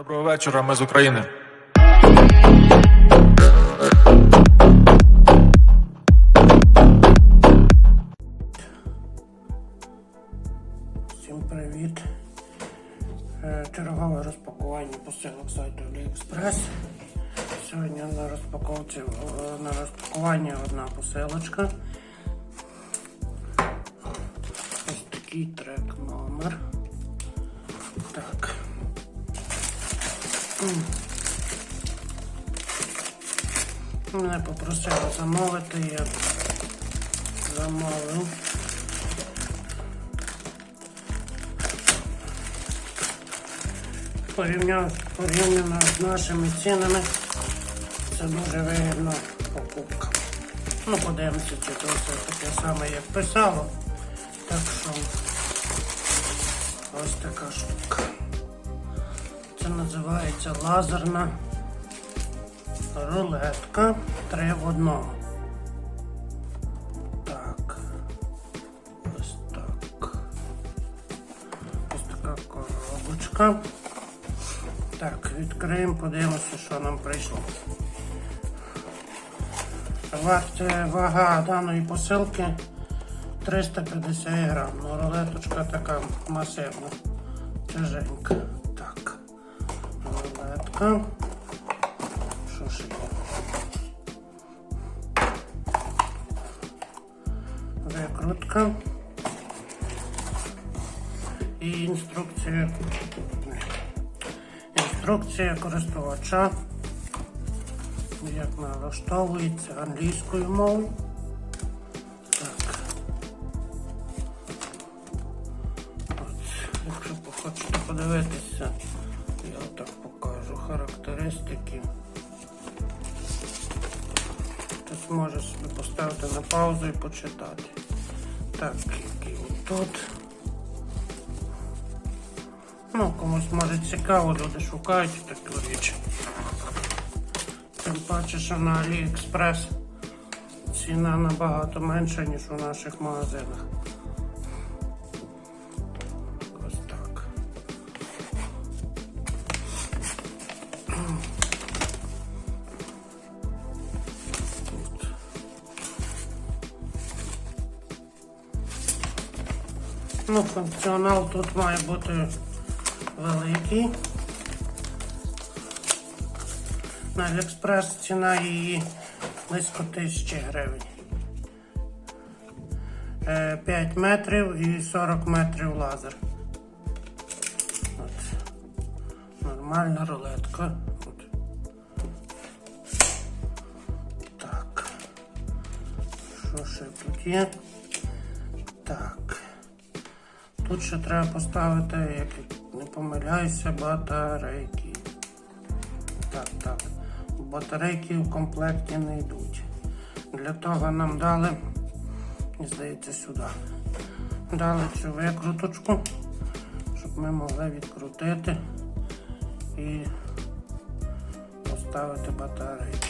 Доброго вечора, ми з України. Всім привіт! Е, Чергове розпакування посилок сайту AliExpress. Сьогодні на розпаковці е, на розпакуванні одна посилочка. Ось такий трек номер. Так. Мене попросили замовити, я замовив. порівняно, порівняно з нашими цінами, це дуже вигідна покупка. Ну, подивимося, чи це все таке саме, як писало. Так що ось така штука. Це називається лазерна рулетка 3 в одному. Так. Ось так. Ось така коробочка. Так, відкриємо, подивимося, що нам прийшло. Варт, е, вага даної посилки 350 грам. Ну, рулеточка така масивна. Тяженька. Рулетка. Що ще є? Викрутка. І інструкція. Інструкція користувача, як налаштовується англійською мовою. Так. От, якщо хочете подивитися, характеристики. Хтось може собі поставити на паузу і почитати. Так, які отут. Ну, комусь може цікаво, люди шукають таку річ. Тим паче, що на AliExpress ціна набагато менша, ніж у наших магазинах. Ну, функціонал тут має бути великий. На Аліекспрес ціна її близько тисячі гривень. Е, 5 метрів і 40 метрів лазер. От. Нормальна рулетка. От. Так. Що ще тут є? Так. Тут ще треба поставити, як не помиляюся, батарейки. Так, так. Батарейки в комплекті не йдуть. Для того нам дали, здається, сюди. Дали цю викруточку, щоб ми могли відкрутити і поставити батарейки.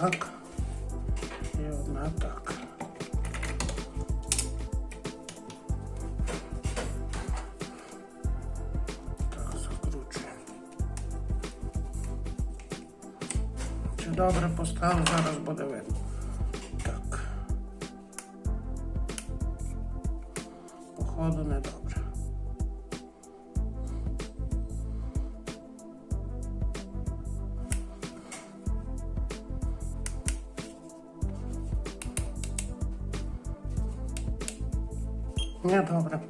Так. І одна так. Так, закручуємо. Чи добре поставив, зараз буде видно. Так. Походу не добре. Не добре.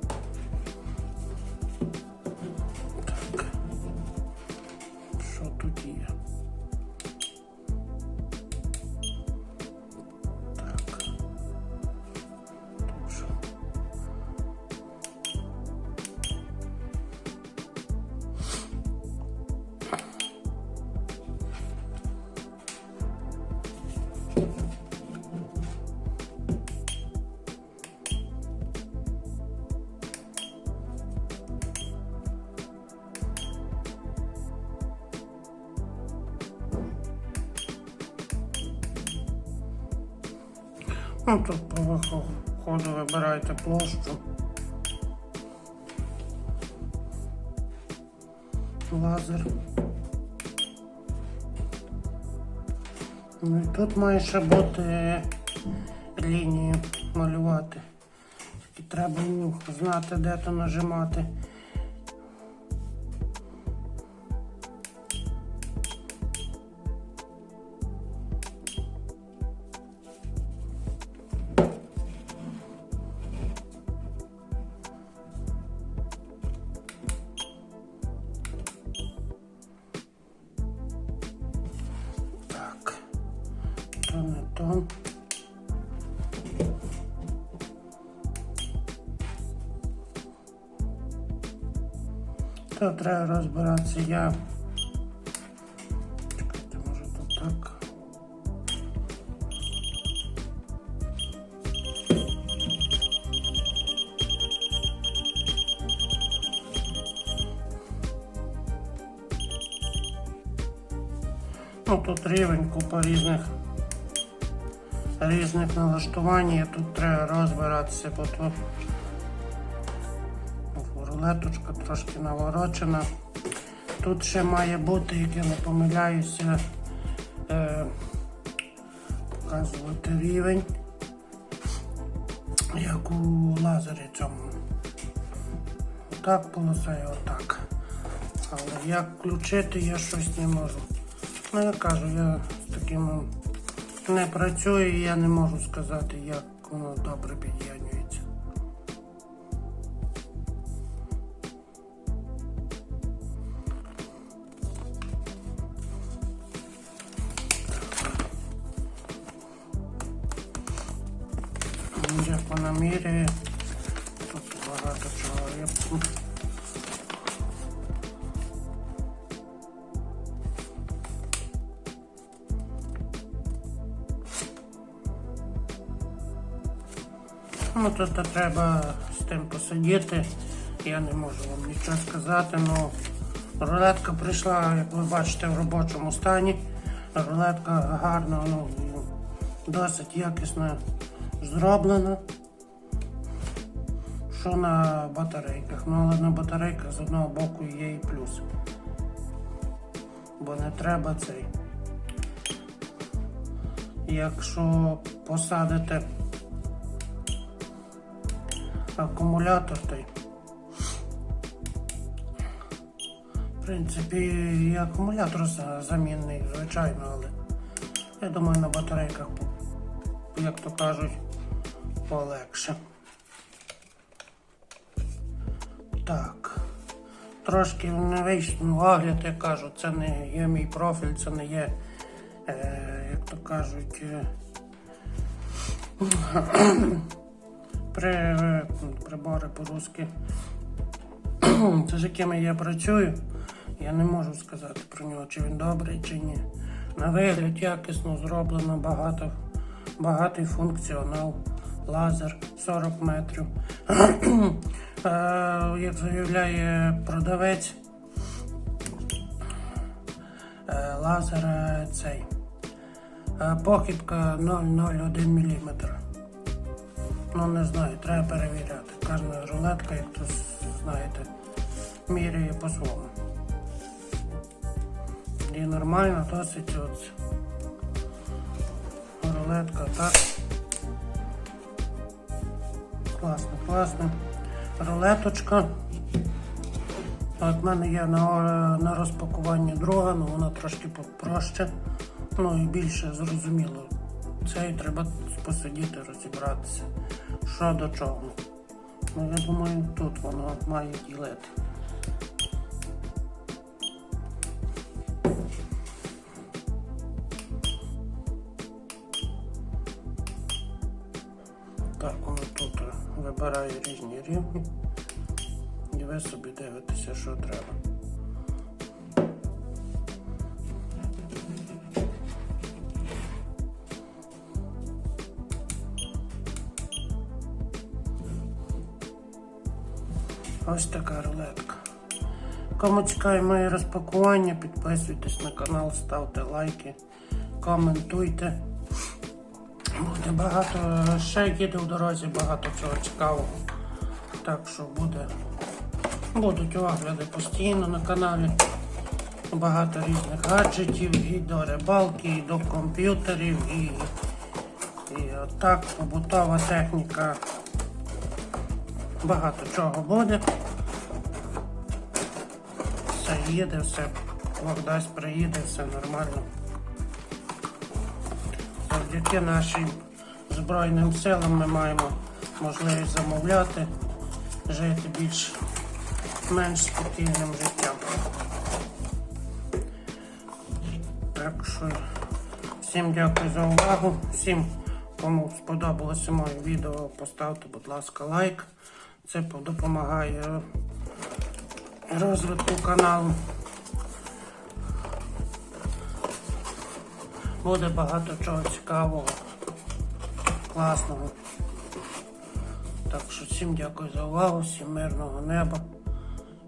Ну, тут по виходу вибирайте площу. Лазер. Ну і тут має ще бути лінії малювати. Тільки треба знати, де то нажимати. То треба розбиратися я. Чекайте, може тут так. Ну тут рівень, купа різних різних налаштувань. і Тут треба розбиратися, бо тут рулеточка трошки наворочена. Тут ще має бути, як я не помиляюся, е, показувати рівень, як у лазері цьому. Отак полоса і отак. Але як включити, я щось не можу. Ну я кажу, я з таким не працюю і я не можу сказати, як воно добре під'єднується. Як тут багато чого. Б- Ну тут треба з тим посидіти. Я не можу вам нічого сказати. Ну, рулетка прийшла, як ви бачите, в робочому стані. Рулетка гарна, ну, досить якісно зроблена. Що на батарейках? Ну, але на батарейках з одного боку є і плюс. Бо не треба цей. Якщо посадите акумулятор той. В принципі, і акумулятор замінний, звичайно, але я думаю на батарейках, як то кажуть, полегше. Так. Трошки не вийшло ну, огляд, я кажу, це не є мій профіль, це не є, е, як то кажуть, е, при, е, прибори по-русски, це з якими я працюю, я не можу сказати про нього, чи він добрий, чи ні. На вигляд якісно зроблено, багато, багатий функціонал, лазер 40 метрів. Е, Як заявляє продавець, е, лазер е, цей. Похибка 0,01 мм. Ну не знаю, треба перевіряти. Кожна рулетка, як то знаєте, міряє по-своєму. І нормально досить от рулетка так. Класно, класно. Рулеточка. От в мене є на, на розпакуванні друга, але вона трошки проще. Ну і більше зрозуміло. Це і треба посидіти, розібратися, що до чого. Ну, я думаю, тут воно має ділити. Вибирає різні рівні. І ви собі дивитеся, що треба. Ось така рулетка. Кому цікаві моє розпакування, підписуйтесь на канал, ставте лайки, коментуйте. Буде багато, ще їде в дорозі, багато чого цікавого. Так що буде, будуть огляди постійно на каналі. Багато різних гаджетів і до рибалки, і до комп'ютерів, і, і отак побутова техніка. Багато чого буде. Все їде, все Бог приїде, все нормально. Завдяки нашим Збройним силам ми маємо можливість замовляти, жити більш менш спокійним життям. Так що всім дякую за увагу. Всім, кому сподобалося моє відео, поставте, будь ласка, лайк. Це допомагає розвитку каналу. Буде багато чого цікавого, класного. Так що всім дякую за увагу, всім мирного неба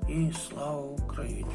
і слава Україні!